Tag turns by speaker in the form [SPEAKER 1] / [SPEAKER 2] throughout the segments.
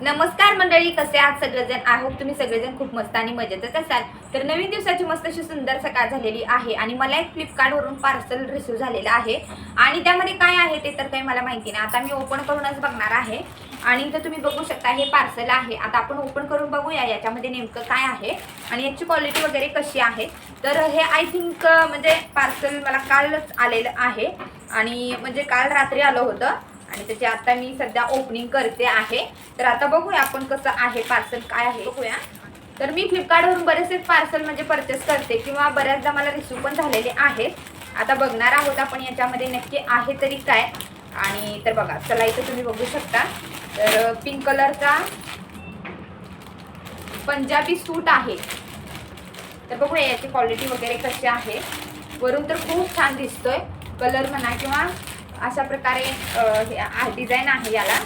[SPEAKER 1] नमस्कार मंडळी कसे आहात सगळेजण? आय होप तुम्ही सगळेजण खूप मस्त आणि मजेतच असाल. तर नवीन दिवसाची मस्त अशी सुंदर सकाळ झालेली आहे आणि मला एक फ्लिपकार्टवरून पार्सल रिसिव्ह झालेलं आहे. आणि त्यामध्ये काय आहे ते तर काही मला माहिती नाही. आता मी ओपन करूनच बघणार आहे. आणि इथं तुम्ही बघू शकता हे पार्सल आहे. आता आपण ओपन करून बघूया याच्यामध्ये नेमकं काय आहे आणि याची क्वालिटी वगैरे कशी आहे. तर हे आय थिंक म्हणजे पार्सल मला कालच आलेलं आहे. आणि म्हणजे काल रात्री आलं होतं. आणि त्याची आता मी सध्या ओपनिंग करते आहे तर आता बघूया आपण कसं आहे पार्सल काय आहे. बघूया. तर मी फ्लिपकार्टवरून बरेचसे पार्सल म्हणजे परचेस करते किंवा बऱ्याचदा मला रिसिव्ह पण झालेले आहेत. आता बघणार आहोत आपण याच्यामध्ये नक्की आहे तरी काय. आणि तर बघा चला इथं तुम्ही बघू शकता. तर पिंक कलरचा पंजाबी सूट आहे. तर बघूया याची क्वालिटी वगैरे कशी आहे. वरून तर खूप छान दिसतोय. कलर म्हणा किंवा अशा प्रकारे हे डिझाईन आहे याला.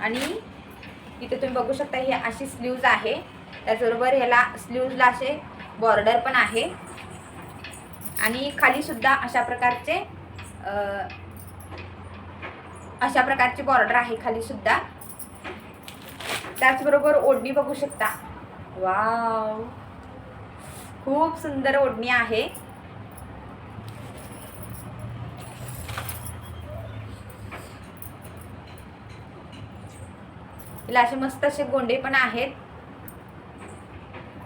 [SPEAKER 1] आणि इथे तुम्ही बघू शकता ही अशी स्लीव्ज आहे. त्याचबरोबर ह्याला स्लीव्जला असे बॉर्डर पण आहे. आणि खाली सुद्धा अशा प्रकारचे अशा प्रकारची बॉर्डर आहे खाली सुद्धा. त्याचबरोबर ओढणी बघू शकता. वाव. खूप सुंदर ओढणी आहे. तिला असे मस्त असे गोंडे पण आहेत.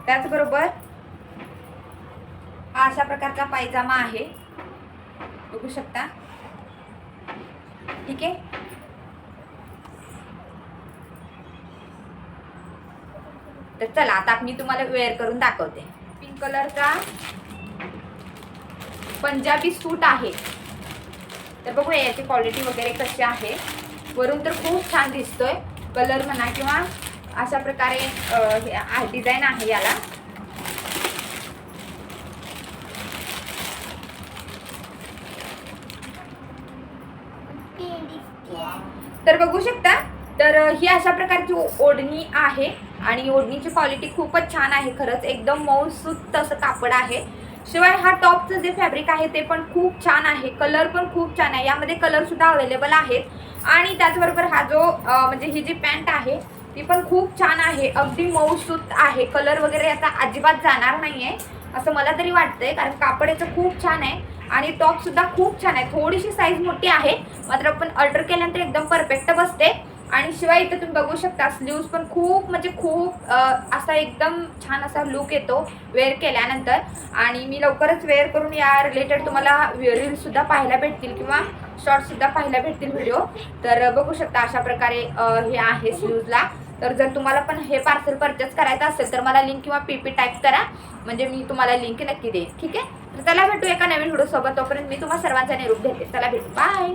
[SPEAKER 1] त्याचबरोबर हा अशा प्रकारचा पायजामा आहे. बघू शकता. ठीक आहे? तर चला आता मी तुम्हाला वेअर करून दाखवते. पिंक कलरचा पंजाबी सूट आहे. तर बघूया याची क्वालिटी वगैरे कशी आहे. वरून तर खूप छान दिसतोय. कलर म्हणा किंवा अशा प्रकारे डिझाईन आहे याला. तर बघू शकता. तर ही अशा प्रकारची ओढणी आहे. आणि ओढणीची क्वालिटी खूपच छान आहे खरंच. एकदम मऊसूत असं कापड आहे. शिवाय हा टॉपचं जे फॅब्रिक आहे ते पण खूप छान आहे. कलर पण खूप छान आहे. यामध्ये कलरसुद्धा अवेलेबल आहेत. आणि त्याचबरोबर हा जो म्हणजे ही जी पॅन्ट आहे ती पण खूप छान आहे. अगदी मऊसूत आहे. कलर वगैरे याचा अजिबात जाणार नाही आहे असं मला तरी वाटतंय. कारण कापड याचं खूप छान आहे आणि टॉपसुद्धा खूप छान आहे. थोडीशी साईज मोठी आहे. मात्र आपण ऑर्डर केल्यानंतर एकदम परफेक्ट बसते. आणि शिवाय इथं तुम्ही बघू शकता स्लीव्स पण खूप म्हणजे खूप असा एकदम छान असा लुक येतो वेअर केल्यानंतर. आणि मी लवकरच वेअर करून या रिलेटेड तुम्हाला रील्ससुद्धा पाहायला भेटतील किंवा शॉर्टसुद्धा पाहायला भेटतील व्हिडिओ तर बघू शकता अशा प्रकारे हे आहे स्लीव्जला तर जर तुम्हाला पण हे पार्सल परचेस करायचं असेल तर मला लिंक किंवा पी पी टाईप करा. म्हणजे मी तुम्हाला लिंक नक्की देईन. ठीक आहे? तर चला भेटू एका नवीन व्हिडिओसोबत तोपर्यंत मी तुम्हाला सर्वांचा निरूप घेते. चला भेटू. बाय